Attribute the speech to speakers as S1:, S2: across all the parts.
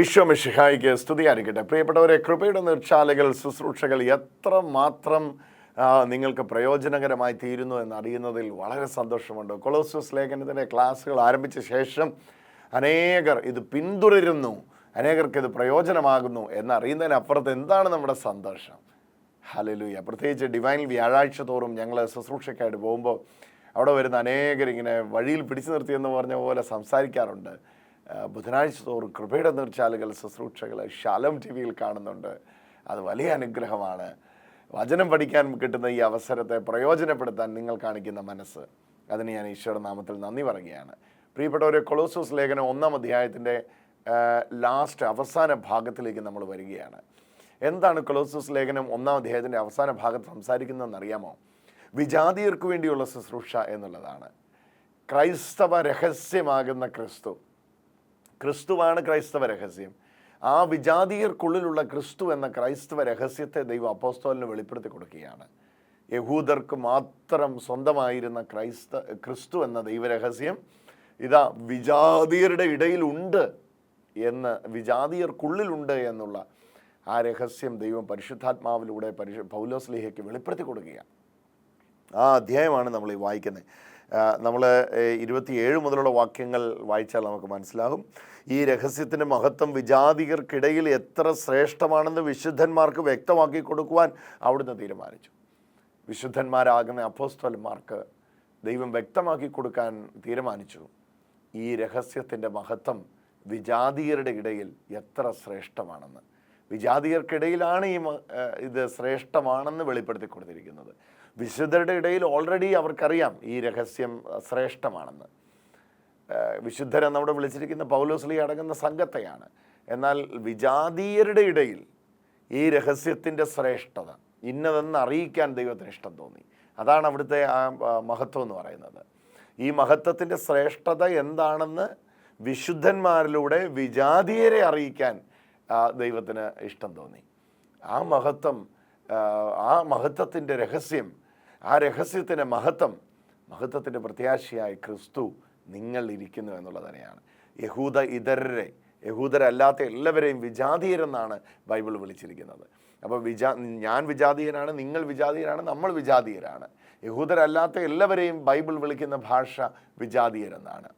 S1: ഈശോ മിഷിഹായിക്ക് ആയിരിക്കട്ടെ പ്രിയപ്പെട്ടവരെ കൃപയുടെ നിർച്ചാലകൾ ശുശ്രൂഷകൾ മാത്രം നിങ്ങൾക്ക് പ്രയോജനകരമായി തീരുന്നു എന്നറിയുന്നതിൽ വളരെ സന്തോഷമുണ്ട് കൊളോസസ് ലേഖനത്തിൻ്റെ ക്ലാസ്സുകൾ ആരംഭിച്ച ശേഷം അനേകർ ഇത് പിന്തുടരുന്നു അനേകർക്ക് ഇത് പ്രയോജനമാകുന്നു എന്നറിയുന്നതിനപ്പുറത്ത് എന്താണ് നമ്മുടെ സന്തോഷം ഹലലൂയ പ്രത്യേകിച്ച് ഡിവൈൻ വ്യാഴാഴ്ച തോറും ഞങ്ങൾ ശുശ്രൂഷയ്ക്കായിട്ട് പോകുമ്പോൾ അവിടെ വരുന്ന അനേകർ ഇങ്ങനെ വഴിയിൽ പിടിച്ചു നിർത്തിയെന്ന് പറഞ്ഞ പോലെ സംസാരിക്കാറുണ്ട് ബുധനാഴ്ച തോറും കൃപയുടെ നീർച്ചാലുകൾ ശുശ്രൂഷകൾ ശാലം ടി വിയിൽ കാണുന്നുണ്ട് അത് വലിയ അനുഗ്രഹമാണ് വചനം പഠിക്കാൻ കിട്ടുന്ന ഈ അവസരത്തെ പ്രയോജനപ്പെടുത്താൻ നിങ്ങൾ കാണിക്കുന്ന മനസ്സ് അതിന് ഞാൻ നാമത്തിൽ നന്ദി പറയുകയാണ് ഒരു കൊളോസോസ് ലേഖനം ഒന്നാം അധ്യായത്തിൻ്റെ ലാസ്റ്റ് അവസാന ഭാഗത്തിലേക്ക് നമ്മൾ വരികയാണ് എന്താണ് കൊളോസോസ് ലേഖനം ഒന്നാം അധ്യായത്തിൻ്റെ അവസാന ഭാഗത്ത് സംസാരിക്കുന്നതെന്ന് അറിയാമോ വിജാതീയർക്ക് വേണ്ടിയുള്ള ശുശ്രൂഷ എന്നുള്ളതാണ് ക്രൈസ്തവ രഹസ്യമാകുന്ന ക്രിസ്തു ക്രിസ്തുവാണ് ക്രൈസ്തവ രഹസ്യം ആ വിജാതീയർക്കുള്ളിലുള്ള ക്രിസ്തു എന്ന ക്രൈസ്തവ രഹസ്യത്തെ ദൈവം അപ്പോസ്തോലിന് വെളിപ്പെടുത്തി കൊടുക്കുകയാണ് യഹൂദർക്ക് മാത്രം സ്വന്തമായിരുന്ന ക്രൈസ്ത ക്രിസ്തു എന്ന ദൈവരഹസ്യം ഇതാ വിജാതീയരുടെ ഇടയിലുണ്ട് എന്ന് വിജാതീയർക്കുള്ളിലുണ്ട് എന്നുള്ള ആ രഹസ്യം ദൈവം പരിശുദ്ധാത്മാവിലൂടെ പരിശു പൗലോസ് വെളിപ്പെടുത്തി കൊടുക്കുകയാണ് ആ അധ്യായമാണ് നമ്മൾ ഈ വായിക്കുന്നത് നമ്മൾ ഇരുപത്തിയേഴ് മുതലുള്ള വാക്യങ്ങൾ വായിച്ചാൽ നമുക്ക് മനസ്സിലാകും ഈ രഹസ്യത്തിൻ്റെ മഹത്വം വിജാതികർക്കിടയിൽ എത്ര ശ്രേഷ്ഠമാണെന്ന് വിശുദ്ധന്മാർക്ക് വ്യക്തമാക്കി കൊടുക്കുവാൻ അവിടുന്ന് തീരുമാനിച്ചു വിശുദ്ധന്മാരാകുന്ന അപ്പോസ്റ്റൽമാർക്ക് ദൈവം വ്യക്തമാക്കി കൊടുക്കാൻ തീരുമാനിച്ചു ഈ രഹസ്യത്തിൻ്റെ മഹത്വം വിജാതീയരുടെ ഇടയിൽ എത്ര ശ്രേഷ്ഠമാണെന്ന് വിജാതീയർക്കിടയിലാണ് ഈ ഇത് ശ്രേഷ്ഠമാണെന്ന് വെളിപ്പെടുത്തി കൊടുത്തിരിക്കുന്നത് വിശുദ്ധരുടെ ഇടയിൽ ഓൾറെഡി അവർക്കറിയാം ഈ രഹസ്യം ശ്രേഷ്ഠമാണെന്ന് വിശുദ്ധരെ നമ്മുടെ വിളിച്ചിരിക്കുന്ന പൗലോസ്ലി അടങ്ങുന്ന സംഘത്തെയാണ് എന്നാൽ വിജാതീയരുടെ ഇടയിൽ ഈ രഹസ്യത്തിൻ്റെ ശ്രേഷ്ഠത ഇന്നതെന്ന് അറിയിക്കാൻ ദൈവത്തിന് ഇഷ്ടം തോന്നി അതാണ് അവിടുത്തെ ആ മഹത്വം എന്ന് പറയുന്നത് ഈ മഹത്വത്തിൻ്റെ ശ്രേഷ്ഠത എന്താണെന്ന് വിശുദ്ധന്മാരിലൂടെ വിജാതീയരെ അറിയിക്കാൻ ദൈവത്തിന് ഇഷ്ടം തോന്നി ആ മഹത്വം ആ മഹത്വത്തിൻ്റെ രഹസ്യം ആ രഹസ്യത്തിൻ്റെ മഹത്വം മഹത്വത്തിൻ്റെ പ്രത്യാശയായി ക്രിസ്തു നിങ്ങൾ ഇരിക്കുന്നു എന്നുള്ളത് തന്നെയാണ് യഹൂദ ഇതരരെ യഹൂദരല്ലാത്ത എല്ലാവരെയും വിജാതീയരെന്നാണ് ബൈബിൾ വിളിച്ചിരിക്കുന്നത് അപ്പോൾ വിജാ ഞാൻ വിജാതീയനാണ് നിങ്ങൾ വിജാതീയരാണ് നമ്മൾ വിജാതീയരാണ് യഹൂദരല്ലാത്ത എല്ലാവരെയും ബൈബിൾ വിളിക്കുന്ന ഭാഷ വിജാതീയരെന്നാണ്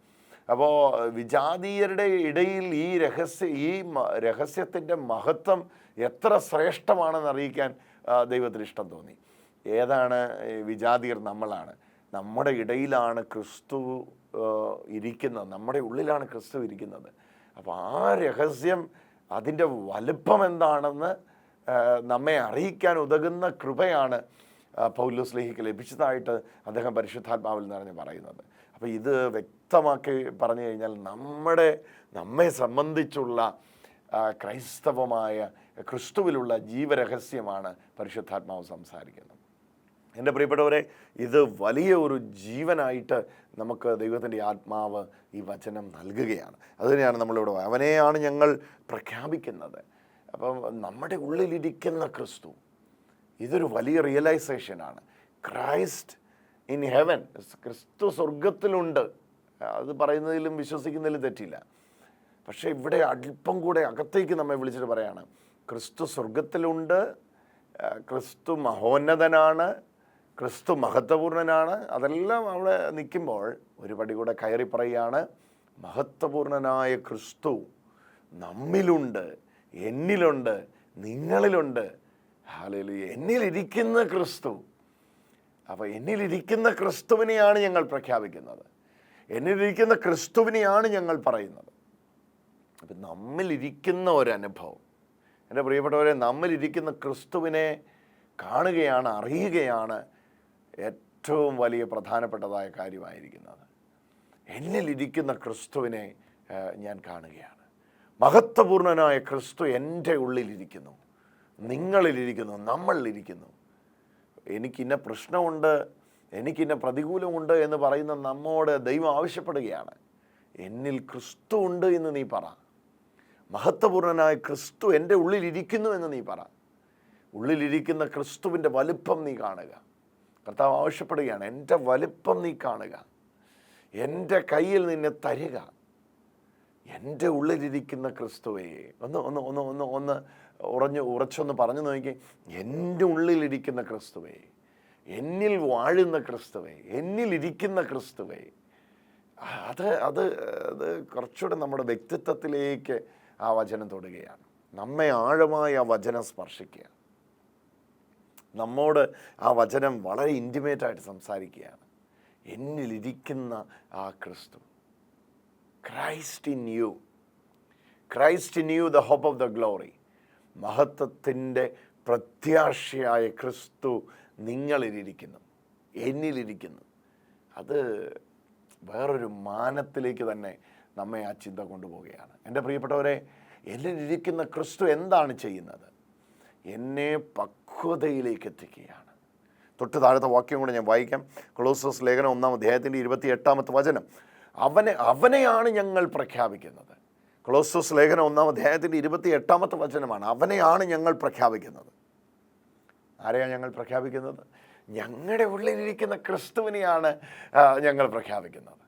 S1: അപ്പോൾ വിജാതീയരുടെ ഇടയിൽ ഈ രഹസ്യ ഈ രഹസ്യത്തിൻ്റെ മഹത്വം എത്ര ശ്രേഷ്ഠമാണെന്ന് അറിയിക്കാൻ ദൈവത്തിന് ഇഷ്ടം തോന്നി ഏതാണ് വിജാതിയർ നമ്മളാണ് നമ്മുടെ ഇടയിലാണ് ക്രിസ്തു ഇരിക്കുന്നത് നമ്മുടെ ഉള്ളിലാണ് ക്രിസ്തു ഇരിക്കുന്നത് അപ്പോൾ ആ രഹസ്യം അതിൻ്റെ വലുപ്പം എന്താണെന്ന് നമ്മെ അറിയിക്കാൻ ഉതകുന്ന കൃപയാണ് പൗലോസ് ലേഹിക്ക് ലഭിച്ചതായിട്ട് അദ്ദേഹം പരിശുദ്ധാത്മാവിൽ നിറഞ്ഞ് പറയുന്നത് അപ്പോൾ ഇത് വ്യക്തമാക്കി പറഞ്ഞു കഴിഞ്ഞാൽ നമ്മുടെ നമ്മെ സംബന്ധിച്ചുള്ള ക്രൈസ്തവമായ ക്രിസ്തുവിലുള്ള ജീവരഹസ്യമാണ് പരിശുദ്ധാത്മാവ് സംസാരിക്കുന്നത് എൻ്റെ പ്രിയപ്പെട്ടവരെ ഇത് വലിയ ഒരു ജീവനായിട്ട് നമുക്ക് ദൈവത്തിൻ്റെ ആത്മാവ് ഈ വചനം നൽകുകയാണ് തന്നെയാണ് നമ്മളിവിടെ അവനെയാണ് ഞങ്ങൾ പ്രഖ്യാപിക്കുന്നത് അപ്പം നമ്മുടെ ഉള്ളിലിരിക്കുന്ന ക്രിസ്തു ഇതൊരു വലിയ റിയലൈസേഷനാണ് ക്രൈസ്റ്റ് ഇൻ ഹെവൻ ക്രിസ്തു സ്വർഗത്തിലുണ്ട് അത് പറയുന്നതിലും വിശ്വസിക്കുന്നതിലും തെറ്റില്ല പക്ഷേ ഇവിടെ അല്പം കൂടെ അകത്തേക്ക് നമ്മെ വിളിച്ചിട്ട് പറയാണ് ക്രിസ്തു സ്വർഗത്തിലുണ്ട് ക്രിസ്തു മഹോന്നതനാണ് ക്രിസ്തു മഹത്വപൂർണനാണ് അതെല്ലാം അവിടെ നിൽക്കുമ്പോൾ ഒരു പടി കൂടെ കയറി പറയുകയാണ് മഹത്വപൂർണനായ ക്രിസ്തു നമ്മിലുണ്ട് എന്നിലുണ്ട് നിങ്ങളിലുണ്ട് ഹാലലു എന്നിലിരിക്കുന്ന ക്രിസ്തു അപ്പോൾ എന്നിലിരിക്കുന്ന ക്രിസ്തുവിനെയാണ് ഞങ്ങൾ പ്രഖ്യാപിക്കുന്നത് എന്നിലിരിക്കുന്ന ക്രിസ്തുവിനെയാണ് ഞങ്ങൾ പറയുന്നത് അപ്പം നമ്മിലിരിക്കുന്ന ഒരനുഭവം എൻ്റെ പ്രിയപ്പെട്ടവരെ നമ്മിലിരിക്കുന്ന ക്രിസ്തുവിനെ കാണുകയാണ് അറിയുകയാണ് ഏറ്റവും വലിയ പ്രധാനപ്പെട്ടതായ കാര്യമായിരിക്കുന്നത് എന്നിലിരിക്കുന്ന ക്രിസ്തുവിനെ ഞാൻ കാണുകയാണ് മഹത്വപൂർണനായ ക്രിസ്തു എൻ്റെ ഉള്ളിലിരിക്കുന്നു നിങ്ങളിലിരിക്കുന്നു നമ്മളിലിരിക്കുന്നു എനിക്കിന്ന പ്രശ്നമുണ്ട് എനിക്കിന്ന പ്രതികൂലമുണ്ട് എന്ന് പറയുന്ന നമ്മോട് ദൈവം ആവശ്യപ്പെടുകയാണ് എന്നിൽ ക്രിസ്തു ഉണ്ട് എന്ന് നീ പറ മഹത്വപൂർണനായ ക്രിസ്തു എൻ്റെ ഉള്ളിലിരിക്കുന്നു എന്ന് നീ പറ ഉള്ളിലിരിക്കുന്ന ക്രിസ്തുവിൻ്റെ വലുപ്പം നീ കാണുക കർത്താവ് ആവശ്യപ്പെടുകയാണ് എൻ്റെ വലിപ്പം നീ കാണുക എൻ്റെ കയ്യിൽ നിന്നെ തരിക എൻ്റെ ഉള്ളിലിരിക്കുന്ന ക്രിസ്തുവേ ഒന്ന് ഒന്ന് ഒന്ന് ഒന്ന് ഒന്ന് ഉറഞ്ഞ് ഉറച്ചൊന്ന് പറഞ്ഞു നോക്കി എൻ്റെ ഉള്ളിലിരിക്കുന്ന ക്രിസ്തുവേ എന്നിൽ വാഴുന്ന ക്രിസ്തുവേ എന്നിലിരിക്കുന്ന ക്രിസ്തുവേ അത് അത് അത് കുറച്ചുകൂടെ നമ്മുടെ വ്യക്തിത്വത്തിലേക്ക് ആ വചനം തൊടുകയാണ് നമ്മെ ആഴമായി ആ വചനം സ്പർശിക്കുകയാണ് നമ്മോട് ആ വചനം വളരെ ഇൻറ്റിമേറ്റായിട്ട് സംസാരിക്കുകയാണ് എന്നിലിരിക്കുന്ന ആ ക്രിസ്തു Christ in you Christ in you the hope of the glory മഹത്വത്തിൻ്റെ പ്രത്യാശയായ ക്രിസ്തു നിങ്ങളിലിരിക്കുന്നു എന്നിലിരിക്കുന്നു അത് വേറൊരു മാനത്തിലേക്ക് തന്നെ നമ്മെ ആ ചിന്ത കൊണ്ടുപോവുകയാണ് എൻ്റെ പ്രിയപ്പെട്ടവരെ എന്നിലിരിക്കുന്ന ക്രിസ്തു എന്താണ് ചെയ്യുന്നത് എന്നെ പക്വതയിലേക്ക് എത്തിക്കുകയാണ് തൊട്ട് താഴത്തെ വാക്യം കൂടെ ഞാൻ വായിക്കാം ക്ലോസസ് ലേഖനം ഒന്നാം അദ്ദേഹത്തിൻ്റെ ഇരുപത്തി എട്ടാമത്തെ വചനം അവനെ അവനെയാണ് ഞങ്ങൾ പ്രഖ്യാപിക്കുന്നത് ക്ലോസസ് ലേഖനം ഒന്നാം അദ്ദേഹത്തിൻ്റെ ഇരുപത്തി എട്ടാമത്തെ വചനമാണ് അവനെയാണ് ഞങ്ങൾ പ്രഖ്യാപിക്കുന്നത് ആരെയാണ് ഞങ്ങൾ പ്രഖ്യാപിക്കുന്നത് ഞങ്ങളുടെ ഉള്ളിലിരിക്കുന്ന ക്രിസ്തുവിനെയാണ് ഞങ്ങൾ പ്രഖ്യാപിക്കുന്നത്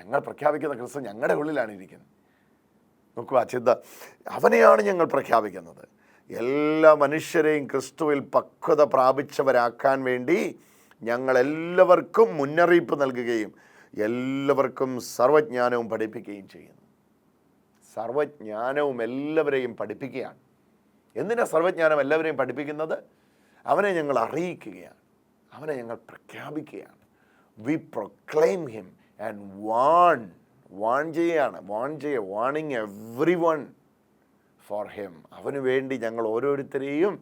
S1: ഞങ്ങൾ പ്രഖ്യാപിക്കുന്ന ക്രിസ്തു ഞങ്ങളുടെ ഉള്ളിലാണ് ഇരിക്കുന്നത് നോക്കുക ചിന്ത അവനെയാണ് ഞങ്ങൾ പ്രഖ്യാപിക്കുന്നത് എല്ലാ മനുഷ്യരെയും ക്രിസ്തുവിൽ പക്വത പ്രാപിച്ചവരാക്കാൻ വേണ്ടി ഞങ്ങളെല്ലാവർക്കും മുന്നറിയിപ്പ് നൽകുകയും എല്ലാവർക്കും സർവജ്ഞാനവും പഠിപ്പിക്കുകയും ചെയ്യുന്നു സർവജ്ഞാനവും എല്ലാവരെയും പഠിപ്പിക്കുകയാണ് എന്തിനാ സർവജ്ഞാനം എല്ലാവരെയും പഠിപ്പിക്കുന്നത് അവനെ ഞങ്ങൾ അറിയിക്കുകയാണ് അവനെ ഞങ്ങൾ പ്രഖ്യാപിക്കുകയാണ് we proclaim him and warn warn ചെയ്യാണ് വാൺ ചെയ്യ വാണിങ് എവ്രി വൺ ഫോർ ഹിം അവന് വേണ്ടി ഞങ്ങൾ ഓരോരുത്തരെയും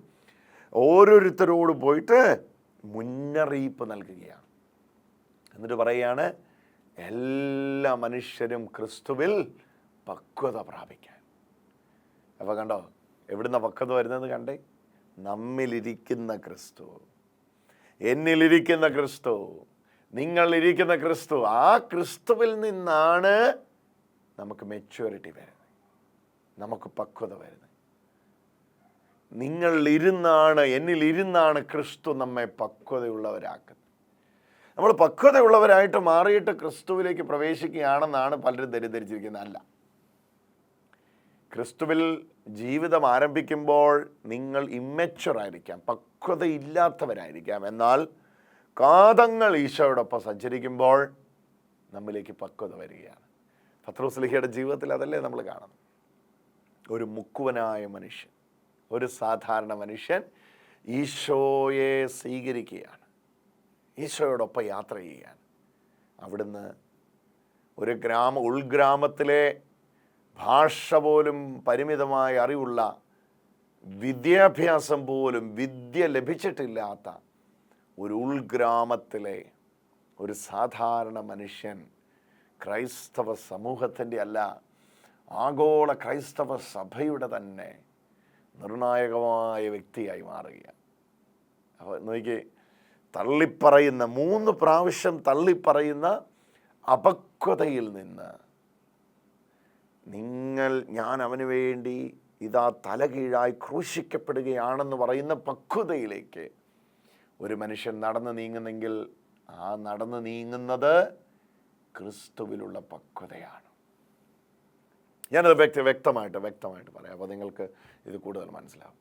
S1: ഓരോരുത്തരോട് പോയിട്ട് മുന്നറിയിപ്പ് നൽകുകയാണ് എന്നിട്ട് പറയുകയാണ് എല്ലാ മനുഷ്യരും ക്രിസ്തുവിൽ പക്വത പ്രാപിക്കാൻ അപ്പോൾ കണ്ടോ എവിടുന്ന പക്വത വരുന്നത് കണ്ടേ നമ്മിലിരിക്കുന്ന ക്രിസ്തു എന്നിലിരിക്കുന്ന ക്രിസ്തു നിങ്ങളിരിക്കുന്ന ക്രിസ്തു ആ ക്രിസ്തുവിൽ നിന്നാണ് നമുക്ക് മെച്യൂരിറ്റി വരുന്നത് നമുക്ക് പക്വത വരുന്നത് നിങ്ങൾ ഇരുന്നാണ് എന്നിൽ ഇരുന്നാണ് ക്രിസ്തു നമ്മെ പക്വതയുള്ളവരാക്കുന്നത് നമ്മൾ പക്വതയുള്ളവരായിട്ട് മാറിയിട്ട് ക്രിസ്തുവിലേക്ക് പ്രവേശിക്കുകയാണെന്നാണ് പലരും ധരിദ്ധരിച്ചിരിക്കുന്നത് അല്ല ക്രിസ്തുവിൽ ജീവിതം ആരംഭിക്കുമ്പോൾ നിങ്ങൾ ഇമ്മച്ചുറായിരിക്കാം ആയിരിക്കാം പക്വതയില്ലാത്തവരായിരിക്കാം എന്നാൽ കാതങ്ങൾ ഈശോയോടൊപ്പം സഞ്ചരിക്കുമ്പോൾ നമ്മിലേക്ക് പക്വത വരികയാണ് പത്രോസ്ലിഹയുടെ ജീവിതത്തിൽ അതല്ലേ നമ്മൾ കാണുന്നത് ഒരു മുക്കുവനായ മനുഷ്യൻ ഒരു സാധാരണ മനുഷ്യൻ ഈശോയെ സ്വീകരിക്കുകയാണ് ഈശോയോടൊപ്പം യാത്ര ചെയ്യുകയാണ് അവിടുന്ന് ഒരു ഗ്രാമ ഉൾഗ്രാമത്തിലെ ഭാഷ പോലും പരിമിതമായ അറിവുള്ള വിദ്യാഭ്യാസം പോലും വിദ്യ ലഭിച്ചിട്ടില്ലാത്ത ഒരു ഉൾഗ്രാമത്തിലെ ഒരു സാധാരണ മനുഷ്യൻ ക്രൈസ്തവ സമൂഹത്തിൻ്റെ അല്ല ആഗോള ക്രൈസ്തവ സഭയുടെ തന്നെ നിർണായകമായ വ്യക്തിയായി മാറുകയാണ് അപ്പോൾ നോക്കി തള്ളിപ്പറയുന്ന മൂന്ന് പ്രാവശ്യം തള്ളിപ്പറയുന്ന അപക്വതയിൽ നിന്ന് നിങ്ങൾ ഞാൻ അവന് വേണ്ടി ഇതാ തലകീഴായി ക്രൂശിക്കപ്പെടുകയാണെന്ന് പറയുന്ന പക്വതയിലേക്ക് ഒരു മനുഷ്യൻ നടന്നു നീങ്ങുന്നെങ്കിൽ ആ നടന്നു നീങ്ങുന്നത് ക്രിസ്തുവിലുള്ള പക്വതയാണ് ഞാനത് വ്യക്ത വ്യക്തമായിട്ട് വ്യക്തമായിട്ട് പറയാം അപ്പോൾ നിങ്ങൾക്ക് ഇത് കൂടുതൽ മനസ്സിലാവും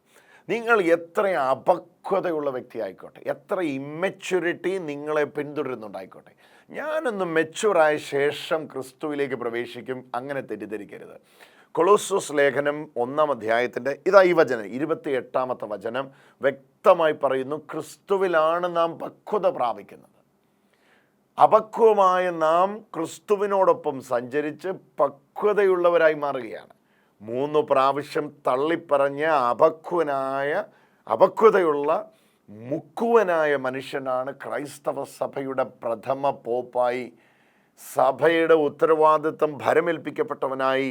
S1: നിങ്ങൾ എത്ര അപക്വതയുള്ള വ്യക്തി ആയിക്കോട്ടെ എത്ര ഇമ്മച്യൂരിറ്റി നിങ്ങളെ പിന്തുടരുന്നുണ്ടായിക്കോട്ടെ ഞാനൊന്ന് മെച്യൂറായ ശേഷം ക്രിസ്തുവിലേക്ക് പ്രവേശിക്കും അങ്ങനെ തെറ്റിദ്ധരിക്കരുത് കൊളോസോസ് ലേഖനം ഒന്നാം അധ്യായത്തിൻ്റെ ഇതാ ഈ വചനം ഇരുപത്തി എട്ടാമത്തെ വചനം വ്യക്തമായി പറയുന്നു ക്രിസ്തുവിലാണ് നാം പക്വത പ്രാപിക്കുന്നത് അപക്വമായ നാം ക്രിസ്തുവിനോടൊപ്പം സഞ്ചരിച്ച് പക് അപക്വതയുള്ളവരായി മാറുകയാണ് മൂന്ന് പ്രാവശ്യം തള്ളിപ്പറഞ്ഞ അപക്വനായ അപക്വതയുള്ള മുക്കുവനായ മനുഷ്യനാണ് ക്രൈസ്തവ സഭയുടെ പ്രഥമ പോപ്പായി സഭയുടെ ഉത്തരവാദിത്വം ഭരമേൽപ്പിക്കപ്പെട്ടവനായി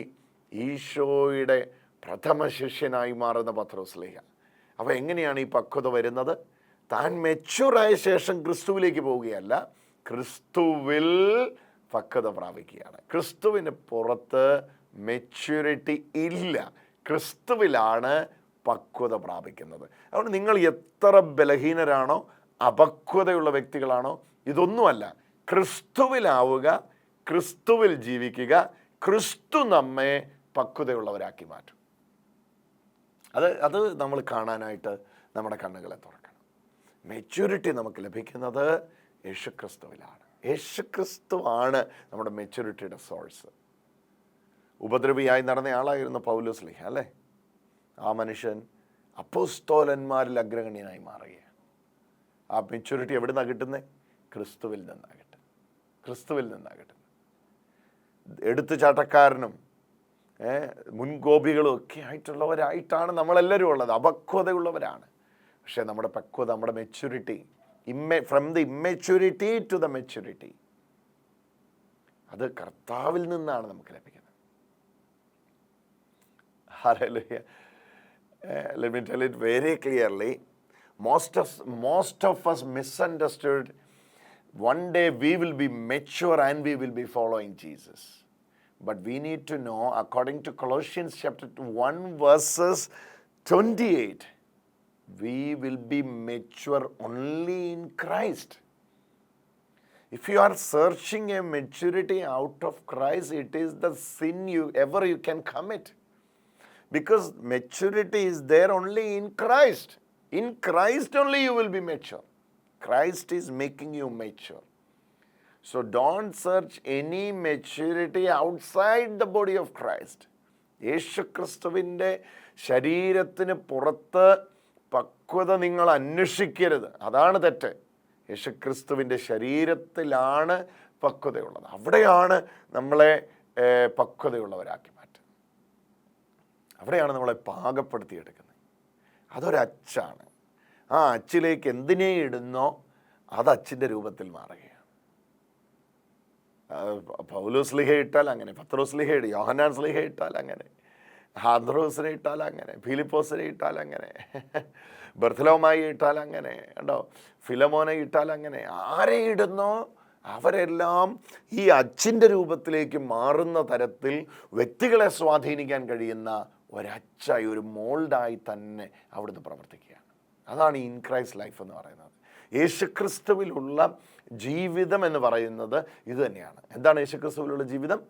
S1: ഈശോയുടെ പ്രഥമ ശിഷ്യനായി മാറുന്ന പത്രോസ്ലേഹ അപ്പോൾ എങ്ങനെയാണ് ഈ പക്വത വരുന്നത് താൻ മെച്ചുറായ ശേഷം ക്രിസ്തുവിലേക്ക് പോവുകയല്ല ക്രിസ്തുവിൽ പക്വത പ്രാപിക്കുകയാണ് ക്രിസ്തുവിന് പുറത്ത് മെച്യൂരിറ്റി ഇല്ല ക്രിസ്തുവിലാണ് പക്വത പ്രാപിക്കുന്നത് അതുകൊണ്ട് നിങ്ങൾ എത്ര ബലഹീനരാണോ അപക്വതയുള്ള വ്യക്തികളാണോ ഇതൊന്നുമല്ല ക്രിസ്തുവിലാവുക ക്രിസ്തുവിൽ ജീവിക്കുക ക്രിസ്തു നമ്മെ പക്വതയുള്ളവരാക്കി മാറ്റും അത് അത് നമ്മൾ കാണാനായിട്ട് നമ്മുടെ കണ്ണുകളെ തുറക്കണം മെച്യൂരിറ്റി നമുക്ക് ലഭിക്കുന്നത് യേശുക്രിസ്തുവിലാണ് യേശുക്രിസ്തുവാണ് നമ്മുടെ മെച്യൂരിറ്റിയുടെ സോഴ്സ് ഉപദ്രവിയായി നടന്ന ആളായിരുന്നു പൗലോസ് ലിഹ അല്ലേ ആ മനുഷ്യൻ അപ്പോസ്തോലന്മാരിൽ അഗ്രഗണ്യനായി മാറുകയാണ് ആ മെച്യൂരിറ്റി എവിടെ നിന്നാണ് കിട്ടുന്നത് ക്രിസ്തുവിൽ നിന്നാകട്ടെ ക്രിസ്തുവിൽ നിന്നാകട്ടെ എടുത്തുചാട്ടക്കാരനും മുൻകോപികളും ഒക്കെ ആയിട്ടുള്ളവരായിട്ടാണ് നമ്മളെല്ലാവരും ഉള്ളത് അപക്വതയുള്ളവരാണ് പക്ഷേ നമ്മുടെ പക്വത നമ്മുടെ maturity from the immaturity to the maturity അത് കർത്താവിൽ നിന്നാണ് നമുക്ക് ലഭിക്കുന്നത്
S2: ഹരലുഹ്യ uh, let me tell it very clearly. Most of, most of us misunderstood. One day we will be mature and we will be following Jesus. But we need to know, according to Colossians chapter 1, verses 28, we will be mature only in Christ. If you are searching a maturity out of Christ, it is the sin you ever you can commit. Because maturity is there only in Christ. In Christ only you will be mature. Christ is making you mature. So don't search any maturity outside the body of Christ. യേശുക്രിസ്തുവിൻ്റെ ശരീരത്തിന് പുറത്ത് പക്വത നിങ്ങൾ അന്വേഷിക്കരുത് അതാണ് തെറ്റ് യേശുക്രിസ്തുവിൻ്റെ ശരീരത്തിലാണ് പക്വതയുള്ളത് അവിടെയാണ് നമ്മളെ പക്വതയുള്ളവരാക്കി മാറ്റുന്നത് അവിടെയാണ് നമ്മളെ പാകപ്പെടുത്തിയെടുക്കുന്നത് അതൊരച്ചാണ് ആ അച്ചിലേക്ക് എന്തിനെ ഇടുന്നോ അത് അച്ഛൻ്റെ രൂപത്തിൽ മാറുകയാണ് പൗലോസ് ലിഹ ഇട്ടാൽ അങ്ങനെ പത്രോസ് ലിഹ ഇടും യോഹനാൻ ഇട്ടാൽ അങ്ങനെ ഹാദ്രോസിനെ ഇട്ടാൽ അങ്ങനെ ഫിലിപ്പോസിനെ ഇട്ടാൽ അങ്ങനെ ബർത്തലോമായി ഇട്ടാൽ അങ്ങനെ കണ്ടോ ഫിലമോനെ ഇട്ടാൽ അങ്ങനെ ആരെ ഇടുന്നോ അവരെല്ലാം ഈ അച്ഛൻ്റെ രൂപത്തിലേക്ക് മാറുന്ന തരത്തിൽ വ്യക്തികളെ സ്വാധീനിക്കാൻ കഴിയുന്ന ഒരച്ചായി ഒരു മോൾഡായി തന്നെ അവിടുന്ന് പ്രവർത്തിക്കുകയാണ് അതാണ് ഈ ഇൻക്രൈസ് ലൈഫ് എന്ന് പറയുന്നത് യേശുക്രിസ്തുവിലുള്ള ജീവിതം എന്ന് പറയുന്നത് ഇത് തന്നെയാണ് എന്താണ് യേശുക്രിസ്തുവിലുള്ള ജീവിതം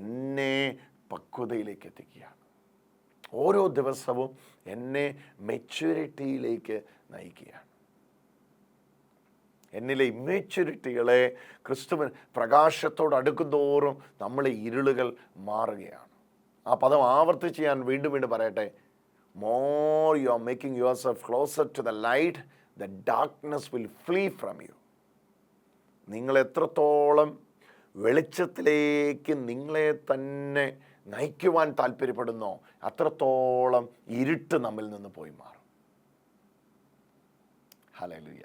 S2: എന്നെ പക്വതയിലേക്ക് എത്തിക്കുകയാണ് ഓരോ ദിവസവും എന്നെ മെച്യൂരിറ്റിയിലേക്ക് നയിക്കുകയാണ് എന്നിലെ ഇമ്മച്യൂരിറ്റികളെ ക്രിസ്തുവൻ പ്രകാശത്തോട് അടുക്കുന്തോറും നമ്മളെ ഇരുളുകൾ മാറുകയാണ് ആ പദം ആവർത്തിച്ച് ഞാൻ വീണ്ടും വീണ്ടും പറയട്ടെ more you are making yourself closer to the light the darkness will flee from you നിങ്ങൾ എത്രത്തോളം വെളിച്ചത്തിലേക്ക് നിങ്ങളെ തന്നെ നയിക്കുവാൻ താല്പര്യപ്പെടുന്നോ അത്രത്തോളം ഇരുട്ട് നമ്മിൽ നിന്ന് പോയി മാറും ഹലലുയ്യ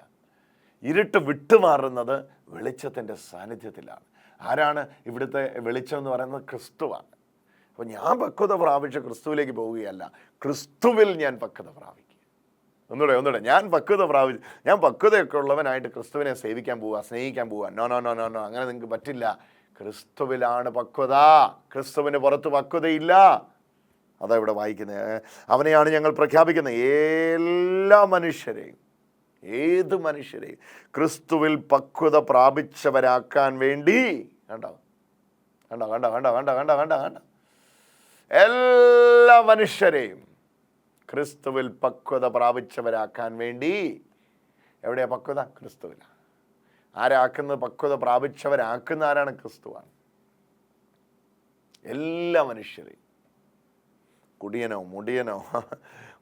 S2: ഇരുട്ട് വിട്ടുമാറുന്നത് വെളിച്ചത്തിൻ്റെ സാന്നിധ്യത്തിലാണ് ആരാണ് ഇവിടുത്തെ വെളിച്ചം എന്ന് പറയുന്നത് ക്രിസ്തുവാണ് അപ്പോൾ ഞാൻ പക്വത പ്രാപിച്ച് ക്രിസ്തുവിലേക്ക് പോവുകയല്ല ക്രിസ്തുവിൽ ഞാൻ പക്വത പ്രാപിക്കും ഒന്നുകൂടെ ഒന്നുകൂടെ ഞാൻ പക്വത പ്രാപിച്ച് ഞാൻ പക്വതയൊക്കെ ഉള്ളവനായിട്ട് ക്രിസ്തുവിനെ സേവിക്കാൻ പോവുക സ്നേഹിക്കാൻ പോവുക no no no no no അങ്ങനെ നിങ്ങൾക്ക് പറ്റില്ല ക്രിസ്തുവിലാണ് പക്വത ക്രിസ്തുവിന് പുറത്ത് പക്വതയില്ല അതാ ഇവിടെ വായിക്കുന്നത് അവനെയാണ് ഞങ്ങൾ പ്രഖ്യാപിക്കുന്നത് എല്ലാ മനുഷ്യരെയും ഏത് മനുഷ്യരെയും ക്രിസ്തുവിൽ പക്വത പ്രാപിച്ചവരാക്കാൻ വേണ്ടി കണ്ടോ കണ്ടോ കണ്ടോ കണ്ടോ കണ്ടോ കണ്ടോ കണ്ടോ കണ്ടോ എല്ലാ മനുഷ്യരെയും ക്രിസ്തുവിൽ പക്വത പ്രാപിച്ചവരാക്കാൻ വേണ്ടി എവിടെയാണ് പക്വത ക്രിസ്തുവിലാണ് ആരാക്കുന്നത് പക്വത പ്രാപിച്ചവരാക്കുന്ന ആരാണ് ക്രിസ്തുവാണ് എല്ലാ മനുഷ്യരെയും കുടിയനോ മുടിയനോ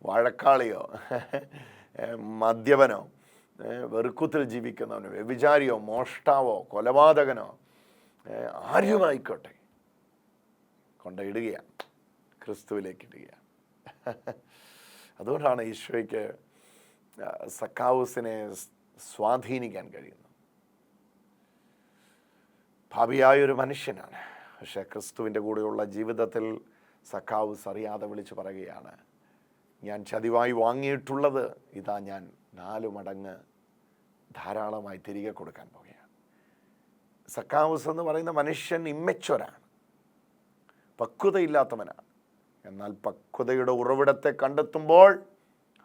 S2: വാഴക്കാളിയോ മദ്യപനോ വെറുക്കുത്തിൽ ജീവിക്കുന്നവനോ വ്യഭിചാരിയോ മോഷ്ടാവോ കൊലപാതകനോ ആരുമായിക്കോട്ടെ കൊണ്ടയിടുകയാണ് ക്രിസ്തുവിലേക്ക് ഇടുകയാണ് അതുകൊണ്ടാണ് ഈശോയ്ക്ക് സക്കാവൂസിനെ സ്വാധീനിക്കാൻ കഴിയുന്നത് ഭാവിയായൊരു മനുഷ്യനാണ് പക്ഷേ ക്രിസ്തുവിൻ്റെ കൂടെയുള്ള ജീവിതത്തിൽ സഖാവ് സറിയാതെ വിളിച്ചു പറയുകയാണ് ഞാൻ ചതിവായി വാങ്ങിയിട്ടുള്ളത് ഇതാ ഞാൻ നാല് മടങ്ങ് ധാരാളമായി തിരികെ കൊടുക്കാൻ പോവുകയാണ് സക്കാവൂസ് എന്ന് പറയുന്ന മനുഷ്യൻ ഇമ്മച്ചൊരാണ് പക്വതയില്ലാത്തവനാണ് എന്നാൽ പക്വതയുടെ ഉറവിടത്തെ കണ്ടെത്തുമ്പോൾ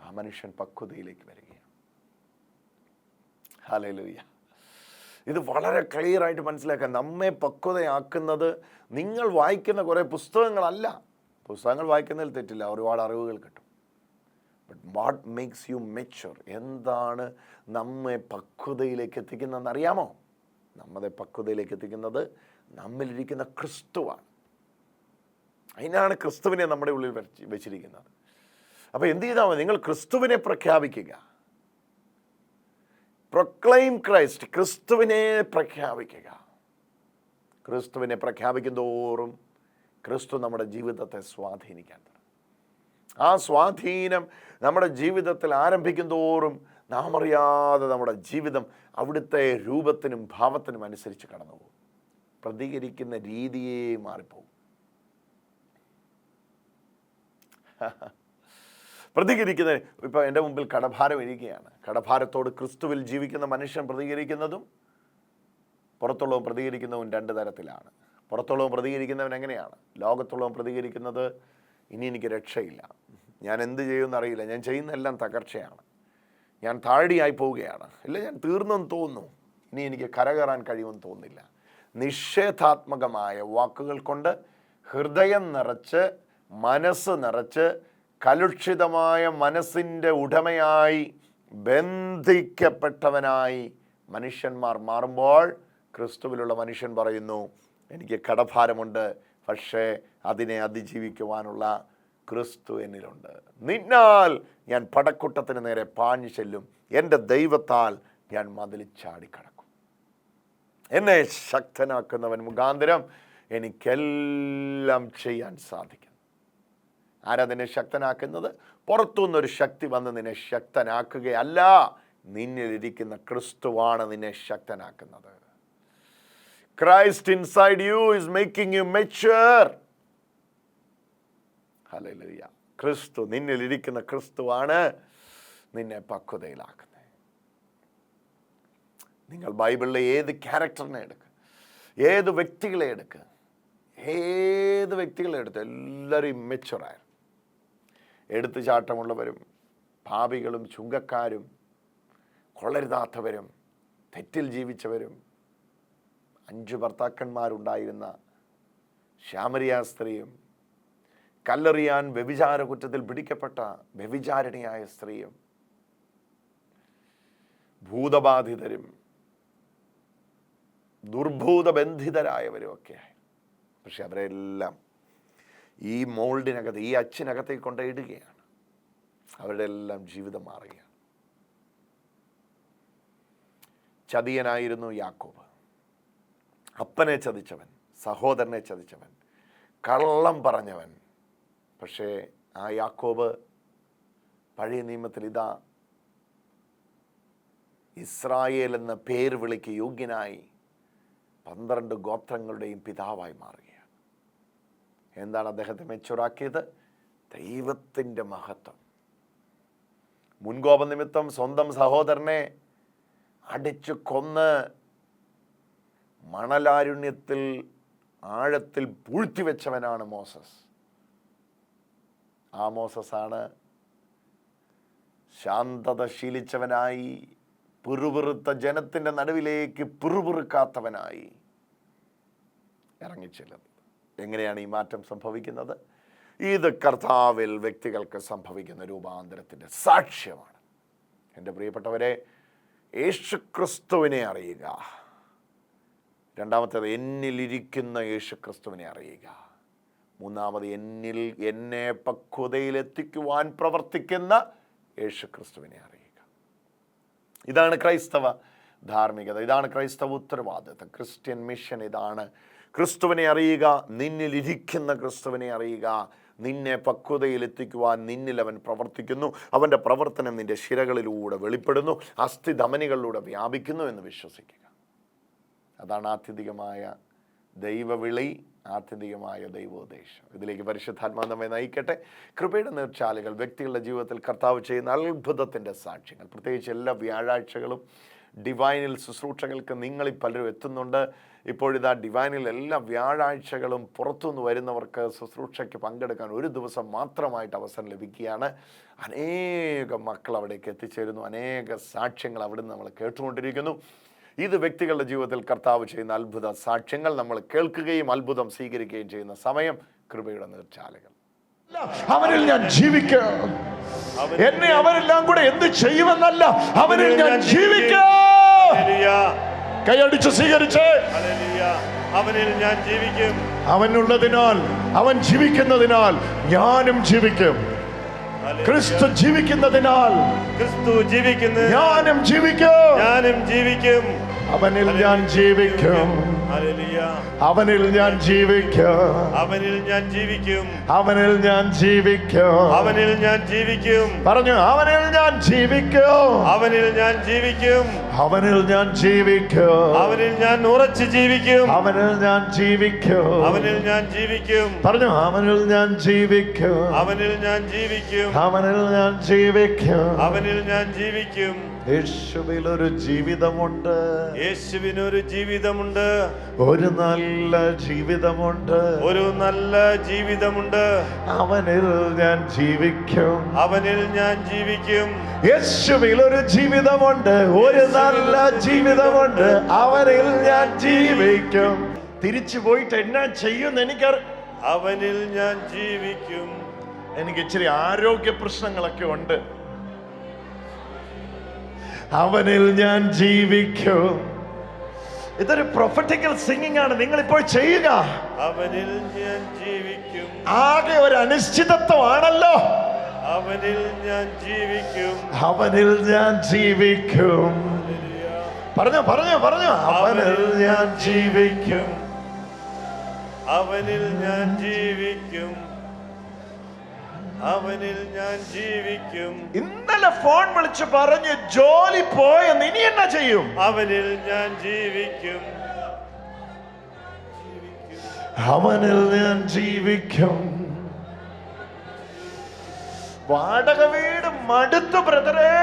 S2: ആ മനുഷ്യൻ പക്വതയിലേക്ക് വരികയാണ് ഹാലയിലൂയ്യ ഇത് വളരെ ക്ലിയറായിട്ട് മനസ്സിലാക്കുക നമ്മെ പക്വതയാക്കുന്നത് നിങ്ങൾ വായിക്കുന്ന കുറേ പുസ്തകങ്ങളല്ല പുസ്തകങ്ങൾ വായിക്കുന്നതിൽ തെറ്റില്ല ഒരുപാട് അറിവുകൾ കിട്ടും but what makes you mature എന്താണ് നമ്മെ പക്വതയിലേക്ക് എത്തിക്കുന്നതെന്ന് അറിയാമോ നമ്മളെ പക്വതയിലേക്ക് എത്തിക്കുന്നത് നമ്മിലിരിക്കുന്ന ക്രിസ്തുവാണ് അതിനാണ് ക്രിസ്തുവിനെ നമ്മുടെ ഉള്ളിൽ വെച്ചിരിക്കുന്നത് അപ്പോൾ എന്ത് ചെയ്താൽ നിങ്ങൾ ക്രിസ്തുവിനെ പ്രഖ്യാപിക്കുക പ്രൊക്ലൈം ക്രൈസ്റ്റ് ക്രിസ്തുവിനെ പ്രഖ്യാപിക്കുക ക്രിസ്തുവിനെ പ്രഖ്യാപിക്കും തോറും ക്രിസ്തു നമ്മുടെ ജീവിതത്തെ സ്വാധീനിക്കാൻ ആ സ്വാധീനം നമ്മുടെ ജീവിതത്തിൽ ആരംഭിക്കും തോറും നാം അറിയാതെ നമ്മുടെ ജീവിതം അവിടുത്തെ രൂപത്തിനും ഭാവത്തിനും അനുസരിച്ച് കടന്നു പോകും പ്രതികരിക്കുന്ന രീതിയെ മാറിപ്പോകും പ്രതികരിക്കുന്ന ഇപ്പോൾ എൻ്റെ മുമ്പിൽ കടഭാരം ഇരിക്കുകയാണ് കടഭാരത്തോട് ക്രിസ്തുവിൽ ജീവിക്കുന്ന മനുഷ്യൻ പ്രതികരിക്കുന്നതും പുറത്തുള്ളവൻ പ്രതികരിക്കുന്നതും രണ്ട് തരത്തിലാണ് പുറത്തുള്ളവൻ പ്രതികരിക്കുന്നവൻ എങ്ങനെയാണ് ലോകത്തുള്ളവൻ പ്രതികരിക്കുന്നത് ഇനി എനിക്ക് രക്ഷയില്ല ഞാൻ എന്ത് ചെയ്യുമെന്ന് അറിയില്ല ഞാൻ ചെയ്യുന്നതെല്ലാം തകർച്ചയാണ് ഞാൻ താഴെയായി പോവുകയാണ് ഇല്ല ഞാൻ തീർന്നെന്ന് തോന്നുന്നു ഇനി എനിക്ക് കരകയറാൻ കഴിയുമെന്ന് തോന്നുന്നില്ല നിഷേധാത്മകമായ വാക്കുകൾ കൊണ്ട് ഹൃദയം നിറച്ച് മനസ്സ് നിറച്ച് കലുഷിതമായ മനസ്സിൻ്റെ ഉടമയായി ബന്ധിക്കപ്പെട്ടവനായി മനുഷ്യന്മാർ മാറുമ്പോൾ ക്രിസ്തുവിലുള്ള മനുഷ്യൻ പറയുന്നു എനിക്ക് കടഭാരമുണ്ട് പക്ഷേ അതിനെ അതിജീവിക്കുവാനുള്ള ക്രിസ്തു എന്നിലുണ്ട് നിന്നാൽ ഞാൻ പടക്കൂട്ടത്തിന് നേരെ പാഞ്ഞു ചെല്ലും എൻ്റെ ദൈവത്താൽ ഞാൻ മതിൽ ചാടിക്കടക്കും എന്നെ ശക്തനാക്കുന്നവൻ മുഖാന്തരം എനിക്കെല്ലാം ചെയ്യാൻ സാധിക്കും ആരാ നിന്നെ ശക്തനാക്കുന്നത് പുറത്തുനിന്നൊരു ശക്തി വന്ന് നിന്നെ ശക്തനാക്കുകയല്ല നിന്നിലിരിക്കുന്ന ക്രിസ്തുവാണ് നിന്നെ ശക്തനാക്കുന്നത് Christ inside you is making you mature ക്രിസ്തു നിന്നിലിരിക്കുന്ന ക്രിസ്തുവാണ് നിന്നെ പക്വതയിലാക്കുന്നത് നിങ്ങൾ ബൈബിളിലെ ഏത് ക്യാരക്ടറിനെ എടുക്കുക ഏത് വ്യക്തികളെ എടുക്കുക ഏത് വ്യക്തികളെ എടുത്ത് എല്ലാവരും ഇമ്മച്ചുറായിരുന്നു എടുത്തു ചാട്ടമുള്ളവരും പാപികളും ചുങ്കക്കാരും കൊള്ളരുതാത്തവരും തെറ്റിൽ ജീവിച്ചവരും അഞ്ച് ഭർത്താക്കന്മാരുണ്ടായിരുന്ന ശ്യാമരിയ സ്ത്രീയും കല്ലെറിയാൻ വ്യഭിചാര കുറ്റത്തിൽ പിടിക്കപ്പെട്ട വ്യഭിചാരണിയായ സ്ത്രീയും ഭൂതബാധിതരും ദുർഭൂതബന്ധിതരായവരും ഒക്കെയായി പക്ഷെ അവരെല്ലാം ഈ മോൾഡിനകത്ത് ഈ അച്ഛനകത്തേക്ക് കൊണ്ട് ഇടുകയാണ് അവരുടെ എല്ലാം ജീവിതം മാറുകയാണ് ചതിയനായിരുന്നു യാക്കോബ് അപ്പനെ ചതിച്ചവൻ സഹോദരനെ ചതിച്ചവൻ കള്ളം പറഞ്ഞവൻ പക്ഷേ ആ യാക്കോബ് പഴയ നിയമത്തിൽ ഇതാ ഇസ്രായേൽ എന്ന പേര് വിളിക്ക് യോഗ്യനായി പന്ത്രണ്ട് ഗോത്രങ്ങളുടെയും പിതാവായി മാറുകയാണ് എന്താണ് അദ്ദേഹത്തെ മെച്ചൂറാക്കിയത് ദൈവത്തിൻ്റെ മഹത്വം മുൻകോപ നിമിത്തം സ്വന്തം സഹോദരനെ അടിച്ചു കൊന്ന് മണലാരുണ്യത്തിൽ ആഴത്തിൽ പൂഴ്ത്തിവെച്ചവനാണ് മോസസ് ആ മോസസാണ് ശാന്തത ശീലിച്ചവനായി പിറുപിറുത്ത ജനത്തിൻ്റെ നടുവിലേക്ക് പിറുപിറുക്കാത്തവനായി ഇറങ്ങിച്ചെല്ലുന്നത് എങ്ങനെയാണ് ഈ മാറ്റം സംഭവിക്കുന്നത് ഇത് കർത്താവിൽ വ്യക്തികൾക്ക് സംഭവിക്കുന്ന രൂപാന്തരത്തിൻ്റെ സാക്ഷ്യമാണ് എൻ്റെ പ്രിയപ്പെട്ടവരെ യേശുക്രിസ്തുവിനെ അറിയുക രണ്ടാമത്തേത് എന്നിലിരിക്കുന്ന യേശുക്രിസ്തുവിനെ അറിയുക മൂന്നാമത് എന്നിൽ എന്നെ പക്വതയിലെത്തിക്കുവാൻ പ്രവർത്തിക്കുന്ന യേശുക്രിസ്തുവിനെ അറിയുക ഇതാണ് ക്രൈസ്തവ ധാർമ്മികത ഇതാണ് ക്രൈസ്തവ ഉത്തരവാദിത്വം ക്രിസ്ത്യൻ മിഷൻ ഇതാണ് ക്രിസ്തുവിനെ അറിയുക നിന്നിലിരിക്കുന്ന ക്രിസ്തുവിനെ അറിയുക നിന്നെ പക്വതയിലെത്തിക്കുവാൻ നിന്നിൽ അവൻ പ്രവർത്തിക്കുന്നു അവൻ്റെ പ്രവർത്തനം നിന്റെ ശിരകളിലൂടെ വെളിപ്പെടുന്നു അസ്ഥി ധമനികളിലൂടെ വ്യാപിക്കുന്നു എന്ന് വിശ്വസിക്കുക അതാണ് ആത്യന്തികമായ ദൈവവിളി ആത്യന്തികമായ ദൈവോദ്ദേശം ഇതിലേക്ക് പരിശുദ്ധാത്മാന്തമായി നയിക്കട്ടെ കൃപയുടെ നേർച്ചാലുകൾ വ്യക്തികളുടെ ജീവിതത്തിൽ കർത്താവ് ചെയ്യുന്ന അത്ഭുതത്തിൻ്റെ സാക്ഷ്യങ്ങൾ പ്രത്യേകിച്ച് എല്ലാ വ്യാഴാഴ്ചകളും ഡിവൈനിൽ ശുശ്രൂഷകൾക്ക് നിങ്ങളിൽ പലരും എത്തുന്നുണ്ട് ഇപ്പോഴിതാ ഡിവൈനിൽ എല്ലാ വ്യാഴാഴ്ചകളും പുറത്തുനിന്ന് വരുന്നവർക്ക് ശുശ്രൂഷയ്ക്ക് പങ്കെടുക്കാൻ ഒരു ദിവസം മാത്രമായിട്ട് അവസരം ലഭിക്കുകയാണ് അനേകം മക്കൾ അവിടേക്ക് എത്തിച്ചേരുന്നു അനേക സാക്ഷ്യങ്ങൾ അവിടെ നമ്മൾ കേട്ടുകൊണ്ടിരിക്കുന്നു ഇത് വ്യക്തികളുടെ ജീവിതത്തിൽ കർത്താവ് ചെയ്യുന്ന അത്ഭുത സാക്ഷ്യങ്ങൾ നമ്മൾ കേൾക്കുകയും അത്ഭുതം സ്വീകരിക്കുകയും ചെയ്യുന്ന സമയം കൃപയുടെ നീർച്ചാലുകൾ അവരിൽ ഞാൻ ജീവിക്കാം എന്നെ അവരെല്ലാം കൂടെ എന്ത് ചെയ്യുമെന്നല്ല അവരിൽ ഞാൻ ജീവിക്കാം കൈയടിച്ച് സ്വീകരിച്ച്
S3: അവനിൽ ഞാൻ ജീവിക്കും
S2: അവനുള്ളതിനാൽ അവൻ ജീവിക്കുന്നതിനാൽ ഞാനും ജീവിക്കും ക്രിസ്തു ജീവിക്കുന്നതിനാൽ
S3: ക്രിസ്തു ജീവിക്കുന്നു
S2: ഞാനും ജീവിക്കും
S3: ഞാനും ജീവിക്കും
S2: അവനിൽ ഞാൻ ജീവിക്കും അവനിൽ ഞാൻ ജീവിക്കും
S3: അവനിൽ ഞാൻ ജീവിക്കും
S2: അവനിൽ ഞാൻ ജീവിക്കും
S3: അവനിൽ ഞാൻ ജീവിക്കും
S2: പറഞ്ഞു അവനിൽ ഞാൻ ജീവിക്കും
S3: അവനിൽ ഞാൻ ജീവിക്കും
S2: അവനിൽ ഞാൻ ജീവിക്കും
S3: അവനിൽ ഞാൻ ഉറച്ച് ജീവിക്കും
S2: അവനിൽ ഞാൻ ജീവിക്കും
S3: അവനിൽ ഞാൻ ജീവിക്കും
S2: പറഞ്ഞു അവനിൽ ഞാൻ ജീവിക്കും
S3: അവനിൽ ഞാൻ ജീവിക്കും
S2: അവനിൽ ഞാൻ ജീവിക്കും
S3: അവനിൽ ഞാൻ ജീവിക്കും
S2: യേശുവിൽ ഒരു ജീവിതമുണ്ട്
S3: യേശുവിന് ഒരു ജീവിതമുണ്ട്
S2: ഒരു നല്ല ജീവിതമുണ്ട്
S3: ഒരു നല്ല ജീവിതമുണ്ട്
S2: അവനിൽ ഞാൻ ജീവിക്കും
S3: അവനിൽ ഞാൻ ജീവിക്കും
S2: യേശുവിൽ ഒരു ജീവിതമുണ്ട് ഒരു നല്ല ജീവിതമുണ്ട് അവനിൽ ഞാൻ ജീവിക്കും തിരിച്ചു പോയിട്ട് എന്നാ ചെയ്യും എനിക്ക്
S3: അവനിൽ ഞാൻ ജീവിക്കും
S2: എനിക്ക് ഇച്ചിരി ആരോഗ്യ പ്രശ്നങ്ങളൊക്കെ ഉണ്ട് അവനിൽ ഞാൻ ജീവിക്കും ഇതൊരു പ്രൊഫറ്റിക്കൽ സിംഗിങ് ആണ് നിങ്ങൾ ഇപ്പോൾ ചെയ്യുക
S3: അവനിൽ ഞാൻ ജീവിക്കും
S2: ആകെ ഒരു അനിശ്ചിതത്വമാണല്ലോ
S3: അവനിൽ ഞാൻ ജീവിക്കും
S2: അവനിൽ ഞാൻ ജീവിക്കും പറഞ്ഞു പറഞ്ഞു പറഞ്ഞു
S3: അവനിൽ ഞാൻ ജീവിക്കും അവനിൽ ഞാൻ ജീവിക്കും അവനിൽ ഞാൻ ജീവിക്കും
S2: ഇന്നലെ ഫോൺ വിളിച്ച് പറഞ്ഞ് ജോലി പോയെന്ന് ഇനി എന്നാ ചെയ്യും
S3: അവനിൽ ഞാൻ ജീവിക്കും
S2: അവനിൽ ഞാൻ ജീവിക്കും വാടക വീട് മടുത്തു ബ്രദറേ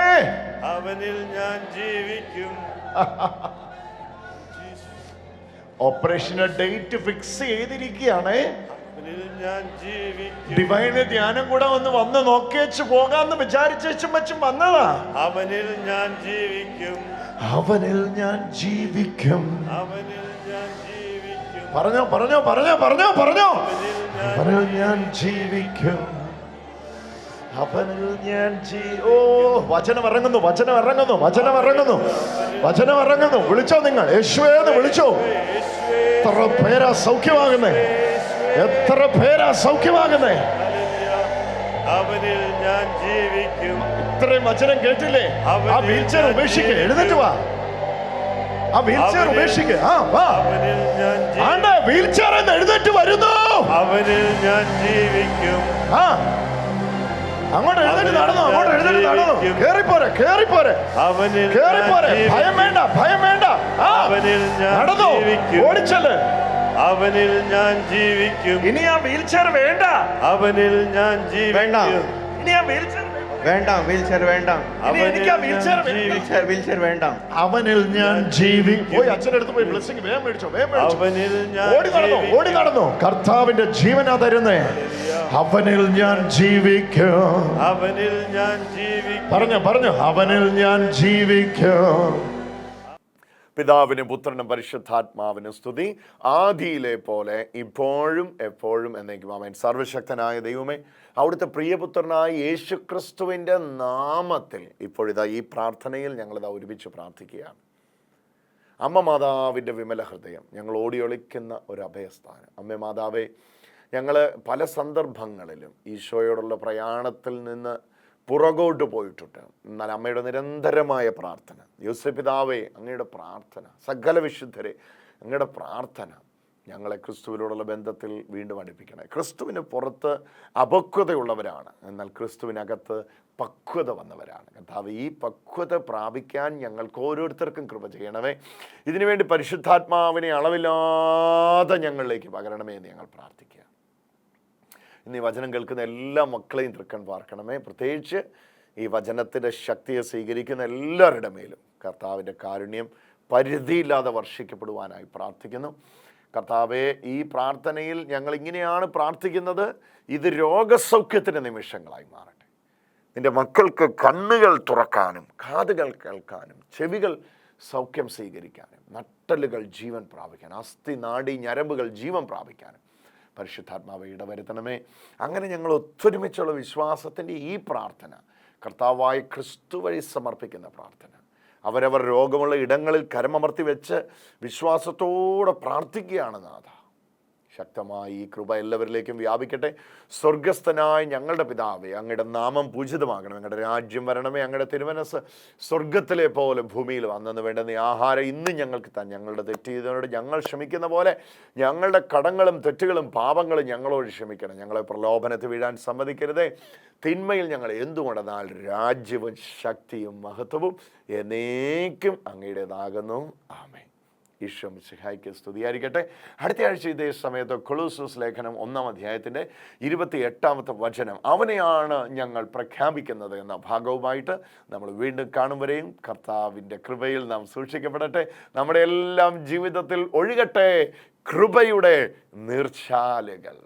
S3: അവനിൽ ഞാൻ ജീവിക്കും
S2: ഓപ്പറേഷന് ഡേറ്റ് ഫിക്സ് ചെയ്തിരിക്കുകയാണ് ഡിവൈന് ധ്യാനം കൂടെ ഒന്ന് വന്ന് നോക്കിയച്ച് പോകാന്ന് വിചാരിച്ചും വെച്ചും വന്നതാ
S3: അവനിൽ ഞാൻ ജീവിക്കും
S2: അവനിൽ ഞാൻ ജീവിക്കും അവനിൽ ഞാൻ ജീവിക്കും പറഞ്ഞോ പറഞ്ഞോ പറഞ്ഞോ പറഞ്ഞോ പറഞ്ഞോ
S3: അവനിൽ ഞാൻ ജീവിക്കും
S2: അവനിൽ ഞാൻ ഓ വചനം ഇറങ്ങുന്നു വചനം ഇറങ്ങുന്നു വചനം ഇറങ്ങുന്നു വചനം ഇറങ്ങുന്നു വിളിച്ചോ നിങ്ങൾ യേശുവേന്ന് വിളിച്ചോ പേരാ സൗഖ്യമാകുന്നേ എത്ര പേരാ സൗഖ്യമാകുന്നേ
S3: അവനിൽ ഞാൻ ജീവിക്കും
S2: ഇത്രയും വചനം കേട്ടില്ലേ ആ വീൽ ചെയർ ഉപേക്ഷിക്കുക എഴുന്നേറ്റ് വാ ആ വീൽ ചെയർ ഉപേക്ഷിക്കുക ആ വാ ആണ്ട് വീൽ ചെയർ എന്ന് എഴുന്നേറ്റ് വരുന്നു
S3: അവനിൽ ഞാൻ ജീവിക്കും ആ
S2: അങ്ങോട്ട് എഴുന്നേറ്റ് നടന്നു അങ്ങോട്ട് എഴുന്നേറ്റ് നടന്നു കേറി പോരെ കേറി പോരെ അവനിൽ കേറി പോരെ ഭയം വേണ്ട ഭയം വേണ്ട ആ നടന്നു ഓടിച്ചല്ലേ
S3: അവനിൽ ഞാൻ ജീവിക്കും
S2: ഇനി ആ വീൽ ചെയർ വേണ്ട
S3: അവനിൽ ഞാൻ വേണ്ട
S2: ഇനി ആ വീൽ ചെയർ വേണ്ട
S3: വീൽചെയർ വേണ്ട
S2: അവനിൽ എനിക്ക് വീൽ ചെയർ ഞാൻ വേണ്ട അവനിൽ ഞാൻ ജീവിക്കും പോയി മേടിച്ചോ മേടിച്ചോ അവനിൽ ഞാൻ ഓടി ഓടി കർത്താവിന്റെ ജീവനാ തരുന്നേ അവനിൽ ഞാൻ ജീവിക്കും
S3: അവനിൽ ഞാൻ ജീവിക്കും
S2: പറഞ്ഞു പറഞ്ഞു അവനിൽ ഞാൻ ജീവിക്കും പിതാവിനും പുത്രനും പരിശുദ്ധാത്മാവിന് സ്തുതി ആദിയിലെ പോലെ ഇപ്പോഴും എപ്പോഴും എന്നേക്കും ആമേൻ സർവശക്തനായ ദൈവമേ അവിടുത്തെ പ്രിയപുത്രനായ യേശു ക്രിസ്തുവിൻ്റെ നാമത്തിൽ ഇപ്പോഴിതാ ഈ പ്രാർത്ഥനയിൽ ഞങ്ങളിതാ ഒരുമിച്ച് പ്രാർത്ഥിക്കുകയാണ് അമ്മ മാതാവിൻ്റെ വിമല ഹൃദയം ഞങ്ങൾ ഓടിയൊളിക്കുന്ന ഒരു അഭയസ്ഥാനം അമ്മ മാതാവേ ഞങ്ങൾ പല സന്ദർഭങ്ങളിലും ഈശോയോടുള്ള പ്രയാണത്തിൽ നിന്ന് പുറകോട്ട് പോയിട്ടുണ്ട് എന്നാൽ അമ്മയുടെ നിരന്തരമായ പ്രാർത്ഥന യോസഫ് പിതാവേ അങ്ങയുടെ പ്രാർത്ഥന സകല വിശുദ്ധരെ അങ്ങയുടെ പ്രാർത്ഥന ഞങ്ങളെ ക്രിസ്തുവിനോടുള്ള ബന്ധത്തിൽ വീണ്ടും അടുപ്പിക്കണേ ക്രിസ്തുവിന് പുറത്ത് അപക്വതയുള്ളവരാണ് എന്നാൽ ക്രിസ്തുവിനകത്ത് പക്വത വന്നവരാണ് കർത്താവ് ഈ പക്വത പ്രാപിക്കാൻ ഞങ്ങൾക്ക് ഓരോരുത്തർക്കും കൃപ ചെയ്യണമേ ഇതിനുവേണ്ടി പരിശുദ്ധാത്മാവിനെ അളവില്ലാതെ ഞങ്ങളിലേക്ക് പകരണമേ എന്ന് ഞങ്ങൾ പ്രാർത്ഥിക്കുക ഇന്ന് വചനം കേൾക്കുന്ന എല്ലാ മക്കളെയും തൃക്കൺ പാർക്കണമേ പ്രത്യേകിച്ച് ഈ വചനത്തിൻ്റെ ശക്തിയെ സ്വീകരിക്കുന്ന എല്ലാവരുടെ മേലും കർത്താവിൻ്റെ കാരുണ്യം പരിധിയില്ലാതെ വർഷിക്കപ്പെടുവാനായി പ്രാർത്ഥിക്കുന്നു കർത്താവെ ഈ പ്രാർത്ഥനയിൽ ഞങ്ങൾ ഇങ്ങനെയാണ് പ്രാർത്ഥിക്കുന്നത് ഇത് രോഗസൗഖ്യത്തിൻ്റെ നിമിഷങ്ങളായി മാറട്ടെ നിൻ്റെ മക്കൾക്ക് കണ്ണുകൾ തുറക്കാനും കാതുകൾ കേൾക്കാനും ചെവികൾ സൗഖ്യം സ്വീകരിക്കാനും നട്ടലുകൾ ജീവൻ പ്രാപിക്കാനും അസ്ഥി നാടി ഞരമ്പുകൾ ജീവൻ പ്രാപിക്കാനും പരിശുദ്ധാത്മാവ് ഇടവരുത്തണമേ അങ്ങനെ ഞങ്ങൾ ഒത്തൊരുമിച്ചുള്ള വിശ്വാസത്തിൻ്റെ ഈ പ്രാർത്ഥന കർത്താവായ ക്രിസ്തു വഴി സമർപ്പിക്കുന്ന പ്രാർത്ഥന അവരവർ രോഗമുള്ള ഇടങ്ങളിൽ കരമമർത്തി വെച്ച് വിശ്വാസത്തോടെ പ്രാർത്ഥിക്കുകയാണ് നാഥ ശക്തമായി ഈ കൃപ എല്ലാവരിലേക്കും വ്യാപിക്കട്ടെ സ്വർഗസ്ഥനായ ഞങ്ങളുടെ പിതാവേ അങ്ങയുടെ നാമം പൂജിതമാകണം ഞങ്ങളുടെ രാജ്യം വരണമേ അങ്ങയുടെ തിരുമനസ് സ്വർഗത്തിലെ പോലെ ഭൂമിയിൽ വന്നെന്ന് വേണ്ടുന്ന ആഹാരം ഇന്ന് ഞങ്ങൾക്ക് താൻ ഞങ്ങളുടെ തെറ്റിയതിനോട് ഞങ്ങൾ ക്ഷമിക്കുന്ന പോലെ ഞങ്ങളുടെ കടങ്ങളും തെറ്റുകളും പാപങ്ങളും ഞങ്ങളോട് ക്ഷമിക്കണം ഞങ്ങളെ പ്രലോഭനത്തിൽ വീഴാൻ സമ്മതിക്കരുതേ തിന്മയിൽ ഞങ്ങൾ എന്തുകൊണ്ടെന്നാൽ രാജ്യവും ശക്തിയും മഹത്വവും എന്നേക്കും അങ്ങയുടേതാകുന്നു ആമേ ഈശ്വം സഹായിക്ക് സ്തുതിയായിരിക്കട്ടെ അടുത്ത ആഴ്ച ഇതേ സമയത്ത് കൊളൂസൂസ് ലേഖനം ഒന്നാം അധ്യായത്തിൻ്റെ ഇരുപത്തി എട്ടാമത്തെ വചനം അവനെയാണ് ഞങ്ങൾ പ്രഖ്യാപിക്കുന്നത് എന്ന ഭാഗവുമായിട്ട് നമ്മൾ വീണ്ടും കാണുമ്പോഴേയും കർത്താവിൻ്റെ കൃപയിൽ നാം സൂക്ഷിക്കപ്പെടട്ടെ നമ്മുടെ എല്ലാം ജീവിതത്തിൽ ഒഴുകട്ടെ കൃപയുടെ നീർച്ചാലുകൾ